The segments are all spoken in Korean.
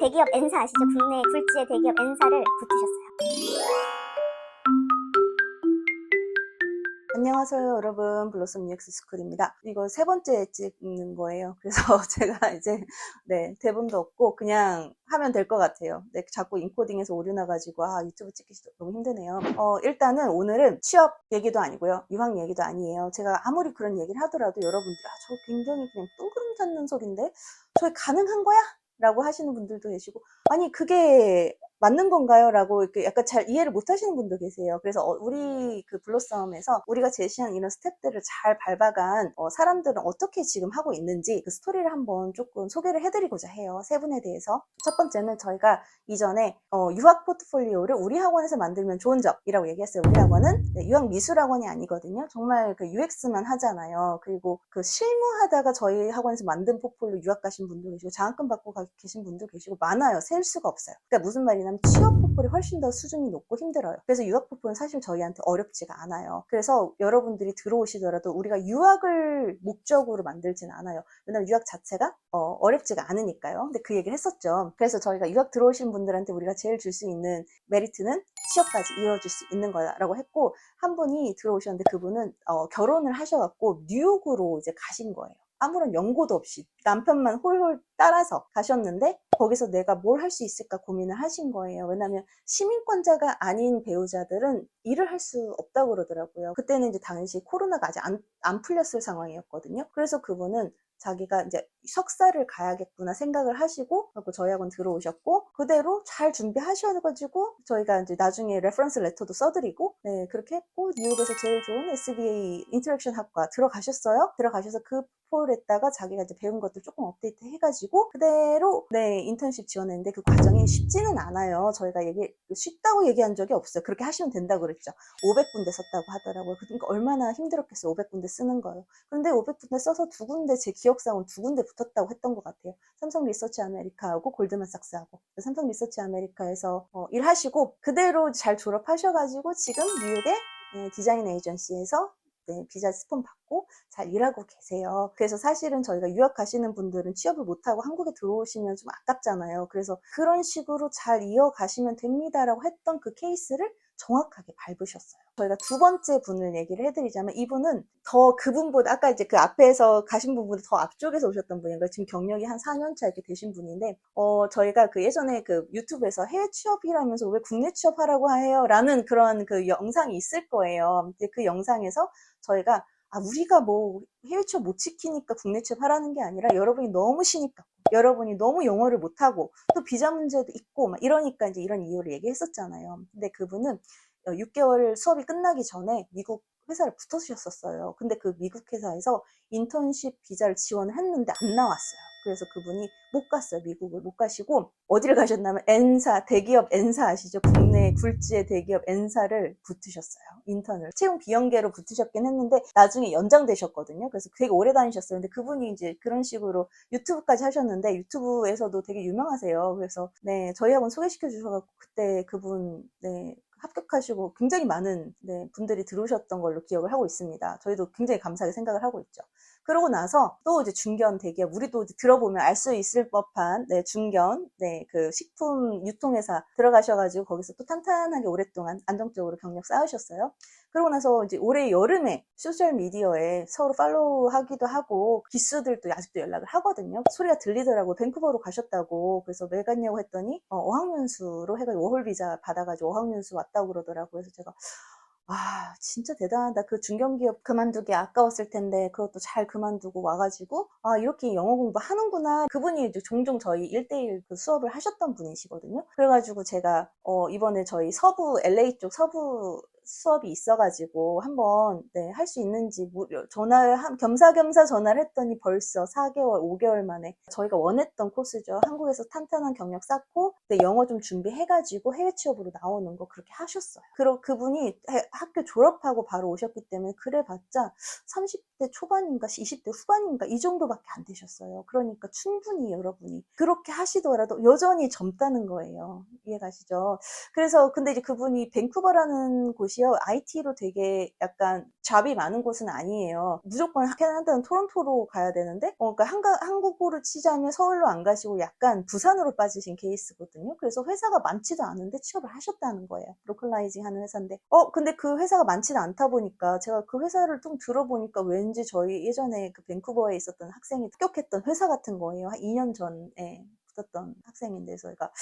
대기업 N사 아시죠? 국내 굴지의 대기업 N사를 붙으셨어요. 안녕하세요 여러분. 블로썸 UX 스쿨입니다. 이거 세 번째 찍는 거예요. 그래서 제가 이제 네 대본도 없고 그냥 하면 될 것 같아요. 네, 자꾸 인코딩에서 오류 나가지고 아 유튜브 찍기 너무 힘드네요. 어 일단은 오늘은 취업 얘기도 아니고요. 유학 얘기도 아니에요. 제가 아무리 그런 얘기를 하더라도 여러분들이 아, 저 굉장히 그냥 뚱그름 잡는 소리인데? 저게 가능한 거야? 라고 하시는 분들도 계시고. 아니 그게 맞는 건가요? 라고 약간 잘 이해를 못 하시는 분도 계세요. 그래서 어, 우리 그 블로썸에서 우리가 제시한 이런 스텝들을 잘 밟아간 어, 사람들은 어떻게 지금 하고 있는지 그 스토리를 한번 조금 소개를 해드리고자 해요. 세 분에 대해서. 첫 번째는 저희가 이전에 어, 유학 포트폴리오를 우리 학원에서 만들면 좋은 점이라고 얘기했어요. 우리 학원은 네, 유학 미술 학원이 아니거든요. 정말 그 UX만 하잖아요. 그리고 그 실무하다가 저희 학원에서 만든 포폴리오 유학 가신 분도 계시고 장학금 받고 가- 계신 분도 계시고 많아요. 셀 수가 없어요. 그러니까 무슨 말이냐 면 취업 포폴이 훨씬 더 수준이 높고 힘들어요. 그래서 유학 포폴은 사실 저희한테 어렵지가 않아요. 그래서 여러분들이 들어오시더라도 우리가 유학을 목적으로 만들진 않아요. 왜냐면 유학 자체가 어, 렵지가 않으니까요. 근데 그 얘기를 했었죠. 그래서 저희가 유학 들어오신 분들한테 우리가 제일 줄 수 있는 메리트는 취업까지 이어줄 수 있는 거다라고 했고 한 분이 들어오셨는데 그분은 어, 결혼을 하셔갖고 뉴욕으로 이제 가신 거예요. 아무런 연고도 없이 남편만 홀홀 따라서 가셨는데 거기서 내가 뭘 할 수 있을까 고민을 하신 거예요. 왜냐하면 시민권자가 아닌 배우자들은 일을 할 수 없다고 그러더라고요. 그때는 이제 당시 코로나가 아직 안, 안 풀렸을 상황이었거든요. 그래서 그분은 자기가 이제 석사를 가야겠구나 생각을 하시고 그리고 저희 학원 들어오셨고 그대로 잘 준비하셔가지고 저희가 이제 나중에 레퍼런스 레터도 써드리고 네 그렇게 했고 뉴욕에서 제일 좋은 SBA 인터랙션 학과 들어가셨어요. 들어가셔서 그 폴에다가 자기가 이제 배운 것들 조금 업데이트 해가지고 그대로 네 인턴십 지원했는데 그 과정이 쉽지는 않아요. 저희가 얘기 쉽다고 얘기한 적이 없어요. 그렇게 하시면 된다고 그랬죠. 500군데 썼다고 하더라고요. 그러니까 얼마나 힘들었겠어요. 500군데 쓰는 거예요. 그런데 500군데 써서 두 군데 제 기억상은 두 군데 붙었다고 했던 것 같아요. 삼성 리서치 아메리카하고 골드만삭스하고 삼성 리서치 아메리카에서 어, 일하시고 그대로 잘 졸업하셔가지고 지금 뉴욕의 네, 디자인 에이전시에서 네, 비자 스폰 받고 잘 일하고 계세요. 그래서 사실은 저희가 유학 가시는 분들은 취업을 못하고 한국에 들어오시면 좀 아깝잖아요. 그래서 그런 식으로 잘 이어가시면 됩니다라고 했던 그 케이스를 정확하게 밟으셨어요. 저희가 두 번째 분을 얘기를 해드리자면 이분은 더 그분보다 아까 이제 그 앞에서 가신 분보다 더 앞쪽에서 오셨던 분이에요. 지금 경력이 한 4년 차 이렇게 되신 분인데 어 저희가 그 예전에 그 유튜브에서 해외 취업이라면서 왜 국내 취업하라고 해요? 라는 그런 그 영상이 있을 거예요. 근데 그 영상에서 저희가 아, 우리가 뭐 해외 취업 못 지키니까 국내 취업 하라는 게 아니라 여러분이 너무 신입 같고 여러분이 너무 영어를 못하고 또 비자 문제도 있고 막 이러니까 이제 이런 이유를 얘기했었잖아요. 근데 그분은 6개월 수업이 끝나기 전에 미국 회사를 붙으셨었어요. 근데 그 미국 회사에서 인턴십 비자를 지원을 했는데 안 나왔어요. 그래서 그분이 못 갔어요. 미국을 못 가시고 어디를 가셨냐면 N사 대기업 N사 아시죠? 국내 굴지의 대기업 N사를 붙으셨어요. 인턴을 채용 비연계로 붙으셨긴 했는데 나중에 연장되셨거든요. 그래서 되게 오래 다니셨어요. 근데 그분이 이제 그런 식으로 유튜브까지 하셨는데 유튜브에서도 되게 유명하세요. 그래서 네 저희 학원 소개시켜 주셔가지고 그때 그분 네 합격하시고 굉장히 많은 네, 분들이 들어오셨던 걸로 기억을 하고 있습니다. 저희도 굉장히 감사하게 생각을 하고 있죠. 그러고 나서 또 이제 중견 대기업 우리도 들어보면 알 수 있을 법한 네, 중견 네, 그 식품 유통회사 들어가셔가지고 거기서 또 탄탄하게 오랫동안 안정적으로 경력 쌓으셨어요. 그러고 나서 이제 올해 여름에 소셜 미디어에 서로 팔로우 하기도 하고 기수들도 아직도 연락을 하거든요. 소리가 들리더라고 밴쿠버로 가셨다고 그래서 왜 갔냐고 했더니 어, 어학연수로 해가지고 워홀 비자 받아가지고 어학연수 왔다고 그러더라고요. 그래서 제가 아, 진짜 대단하다. 그 중견기업 그만두기 아까웠을 텐데, 그것도 잘 그만두고 와가지고, 아, 이렇게 영어 공부 하는구나. 그분이 이제 종종 저희 1대1 그 수업을 하셨던 분이시거든요. 그래가지고 제가, 어, 이번에 저희 서부, LA 쪽 서부 수업이 있어가지고 한번 네, 할 수 있는지 무료 전화를 한, 겸사겸사 전화를 했더니 벌써 4개월, 5개월 만에 저희가 원했던 코스죠. 한국에서 탄탄한 경력 쌓고 네, 영어 좀 준비해가지고 해외 취업으로 나오는 거 그렇게 하셨어요. 그리고 그분이 해- 학교 졸업하고 바로 오셨기 때문에 그래봤자 30 대 초반인가 20대 후반인가 이 정도밖에 안 되셨어요. 그러니까 충분히 여러분이 그렇게 하시더라도 여전히 젊다는 거예요. 이해가시죠? 그래서 근데 이제 그분이 밴쿠버라는 곳이요 IT로 되게 약간 잡이 많은 곳은 아니에요. 무조건 캐나다는 토론토로 가야 되는데, 어, 그러니까 한가, 한국으로 치자면 서울로 안 가시고 약간 부산으로 빠지신 케이스거든요. 그래서 회사가 많지도 않은데 취업을 하셨다는 거예요. 로컬라이징 하는 회사인데, 어 근데 그 회사가 많지는 않다 보니까 제가 그 회사를 좀 들어보니까 왠지 저희 예전에 그 밴쿠버에 있었던 학생이 합격했던 회사 같은 거예요. 한 2년 전에 붙었던 학생인데 저희가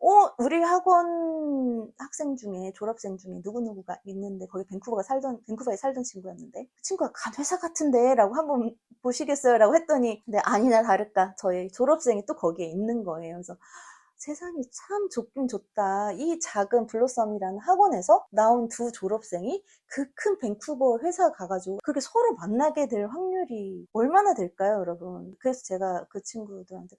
어, 우리 학원 학생 중에 졸업생 중에 누구누구가 있는데 거기 밴쿠버가 살던 밴쿠버에 살던 친구였는데 그 친구가 간 회사 같은데 라고 한번 보시겠어요 라고 했더니 근데 아니나 다를까 저희 졸업생이 또 거기에 있는 거예요. 그래서 세상이 참 좋긴 좋다. 이 작은 블로썸이라는 학원에서 나온 두 졸업생이 그 큰 밴쿠버 회사 가가지고 그렇게 서로 만나게 될 확률이 얼마나 될까요, 여러분? 그래서 제가 그 친구들한테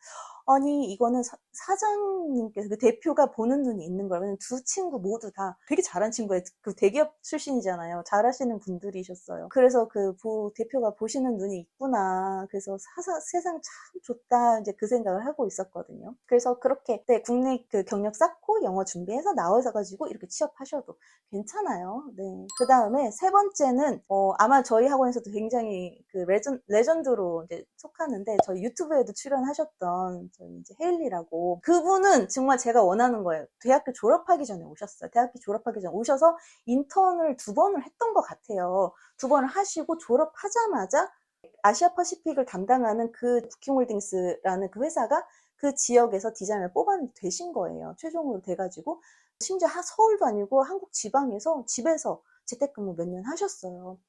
아니 이거는 사, 사장님께서 그 대표가 보는 눈이 있는 거예요. 왜냐면 두 친구 모두 다 되게 잘한 친구예요. 그 대기업 출신이잖아요. 잘하시는 분들이셨어요. 그래서 그 부, 대표가 보시는 눈이 있구나. 그래서 사사, 세상 참 좋다. 이제 그 생각을 하고 있었거든요. 그래서 그렇게 네, 국내 그 경력 쌓고 영어 준비해서 나와서 가지고 이렇게 취업하셔도 괜찮아요. 네. 그 다음에 세 번째는 어, 아마 저희 학원에서도 굉장히 그 레전, 레전드로 이제 속하는데 저희 유튜브에도 출연하셨던 저희 이제 헤일리라고 그분은 정말 제가 원하는 거예요. 대학교 졸업하기 전에 오셨어요. 대학교 졸업하기 전에 오셔서 인턴을 두 번을 했던 것 같아요. 두 번을 하시고 졸업하자마자 아시아 퍼시픽을 담당하는 그 부킹홀딩스라는 그 회사가 그 지역에서 디자인을 뽑아 되신 거예요. 최종으로 돼가지고 심지어 하- 서울도 아니고 한국 지방에서 집에서 재택근무 몇 년 하셨어요.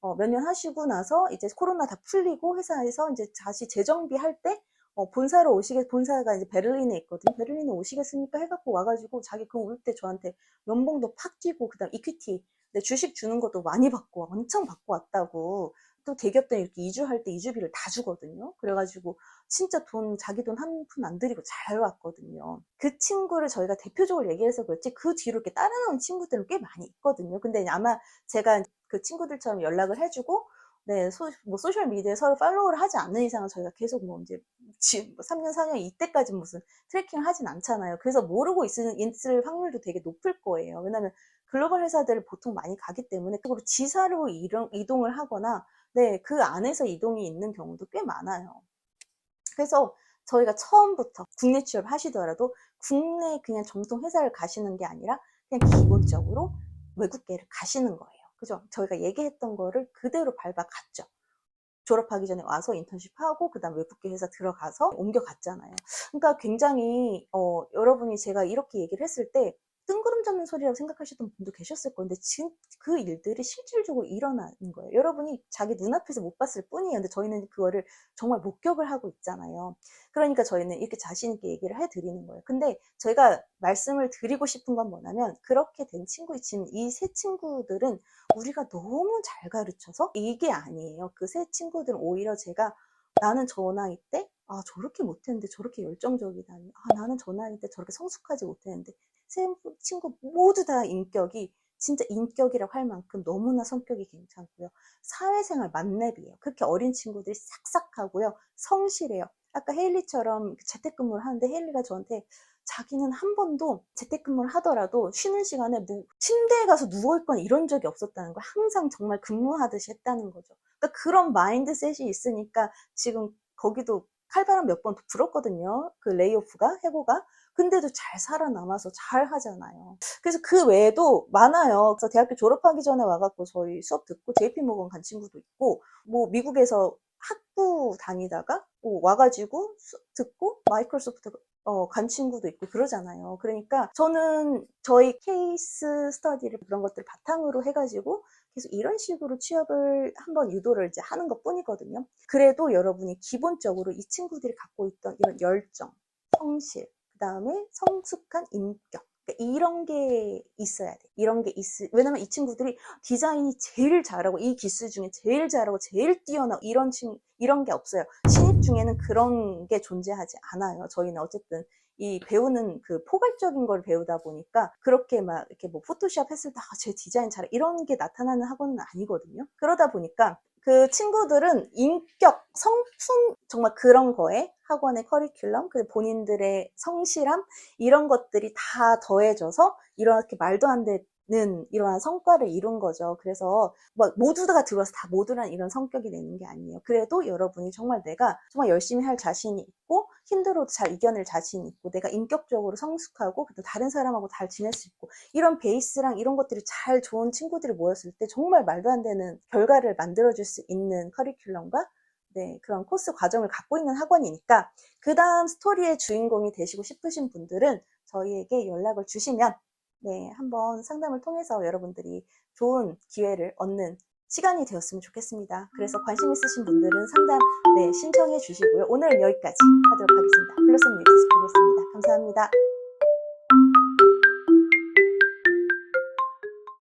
어, 몇 년 하시고 나서 이제 코로나 다 풀리고 회사에서 이제 다시 재정비할 때 어, 본사로 오시겠, 본사가 이제 베를린에 있거든요. 베를린에 오시겠습니까? 해갖고 와가지고 자기 그 올 때 저한테 연봉도 팍 끼고, 그 다음 이퀴티, 네, 주식 주는 것도 많이 받고, 엄청 받고 왔다고. 또 대기업 들 이렇게 이주할 때 이주비를 다 주거든요. 그래가지고 진짜 돈, 자기 돈 한 푼 안 들이고 잘 왔거든요. 그 친구를 저희가 대표적으로 얘기해서 그렇지, 그 뒤로 이렇게 따라나온 친구들은 꽤 많이 있거든요. 근데 아마 제가 그 친구들처럼 연락을 해주고, 네, 소, 뭐 소셜 미디어에 서로 팔로우를 하지 않는 이상은 저희가 계속 뭐 이제 지- 뭐 3년, 4년 이때까지 무슨 트래킹을 하진 않잖아요. 그래서 모르고 있을, 있을 확률도 되게 높을 거예요. 왜냐면 글로벌 회사들을 보통 많이 가기 때문에 그으로 지사로 이동, 이동을 하거나 네, 그 안에서 이동이 있는 경우도 꽤 많아요. 그래서 저희가 처음부터 국내 취업 하시더라도 국내 그냥 정통 회사를 가시는 게 아니라 그냥 기본적으로 외국계를 가시는 거예요. 그죠? 저희가 얘기했던 거를 그대로 밟아갔죠. 졸업하기 전에 와서 인턴십 하고 그다음 외국계 회사 들어가서 옮겨갔잖아요. 그러니까 굉장히 어, 여러분이 제가 이렇게 얘기를 했을 때 뜬구름 잡는 소리라고 생각하셨던 분도 계셨을 건데 지금 그 일들이 실질적으로 일어나는 거예요. 여러분이 자기 눈앞에서 못 봤을 뿐이에요. 근데 저희는 그거를 정말 목격을 하고 있잖아요. 그러니까 저희는 이렇게 자신 있게 얘기를 해드리는 거예요. 근데 저희가 말씀을 드리고 싶은 건 뭐냐면 그렇게 된 친구 지금 이 세 친구들은 우리가 너무 잘 가르쳐서 이게 아니에요. 그 세 친구들은 오히려 제가 나는 저 나이 때, 아, 저렇게 못했는데 저렇게 열정적이다니. 아, 나는 저 나이 때 저렇게 성숙하지 못했는데. 세 친구 모두 다 인격이 진짜 인격이라고 할 만큼 너무나 성격이 괜찮고요. 사회생활 만렙이에요. 그렇게 어린 친구들이 싹싹하고요. 성실해요. 아까 헤일리처럼 재택근무를 하는데 헤일리가 저한테 자기는 한 번도 재택근무를 하더라도 쉬는 시간에 뭐 침대에 가서 누워있거나 이런 적이 없었다는 거예요. 항상 정말 근무하듯이 했다는 거죠. 그러니까 그런 마인드셋이 있으니까 지금 거기도 칼바람 몇 번 불었거든요. 그 레이오프가, 해고가. 근데도 잘 살아남아서 잘 하잖아요. 그래서 그 외에도 많아요. 그래서 대학교 졸업하기 전에 와갖고 저희 수업 듣고 JP모건 간 친구도 있고, 뭐 미국에서 학부 다니다가 뭐 와가지고 듣고 마이크로소프트 어, 간 친구도 있고 그러잖아요. 그러니까 저는 저희 케이스 스터디를 그런 것들 바탕으로 해가지고 계속 이런 식으로 취업을 한번 유도를 이제 하는 것 뿐이거든요. 그래도 여러분이 기본적으로 이 친구들이 갖고 있던 이런 열정, 성실, 그 다음에 성숙한 인격, 그러니까 이런 게 있어야 돼. 이런 게 있, 왜냐면 이 친구들이 디자인이 제일 잘하고 이 기술 중에 제일 잘하고 제일 뛰어나고 이런 친, 이런 게 없어요. 신입 중에는 그런 게 존재하지 않아요. 저희는 어쨌든 이 배우는 그 포괄적인 걸 배우다 보니까 그렇게 막 이렇게 뭐 포토샵 했을 때 아, 제 디자인 잘 이런 게 나타나는 학원은 아니거든요. 그러다 보니까 그 친구들은 인격, 성품 정말 그런 거에 학원의 커리큘럼, 그 본인들의 성실함 이런 것들이 다 더해져서 이렇게 말도 안 되는 이러한 성과를 이룬 거죠. 그래서 막 모두가 들어와서 다 모두란 이런 성격이 내는 게 아니에요. 그래도 여러분이 정말 내가 정말 열심히 할 자신이 있고 힘들어도 잘 이겨낼 자신이 있고 내가 인격적으로 성숙하고 그래도 다른 사람하고 잘 지낼 수 있고 이런 베이스랑 이런 것들이 잘 좋은 친구들이 모였을 때 정말 말도 안 되는 결과를 만들어줄 수 있는 커리큘럼과 네, 그런 코스 과정을 갖고 있는 학원이니까 그 다음 스토리의 주인공이 되시고 싶으신 분들은 저희에게 연락을 주시면 네, 한번 상담을 통해서 여러분들이 좋은 기회를 얻는 시간이 되었으면 좋겠습니다. 그래서 관심 있으신 분들은 상담 네, 신청해 주시고요. 오늘은 여기까지 하도록 하겠습니다. 블루썸 뉴스 블루스입니다. 감사합니다.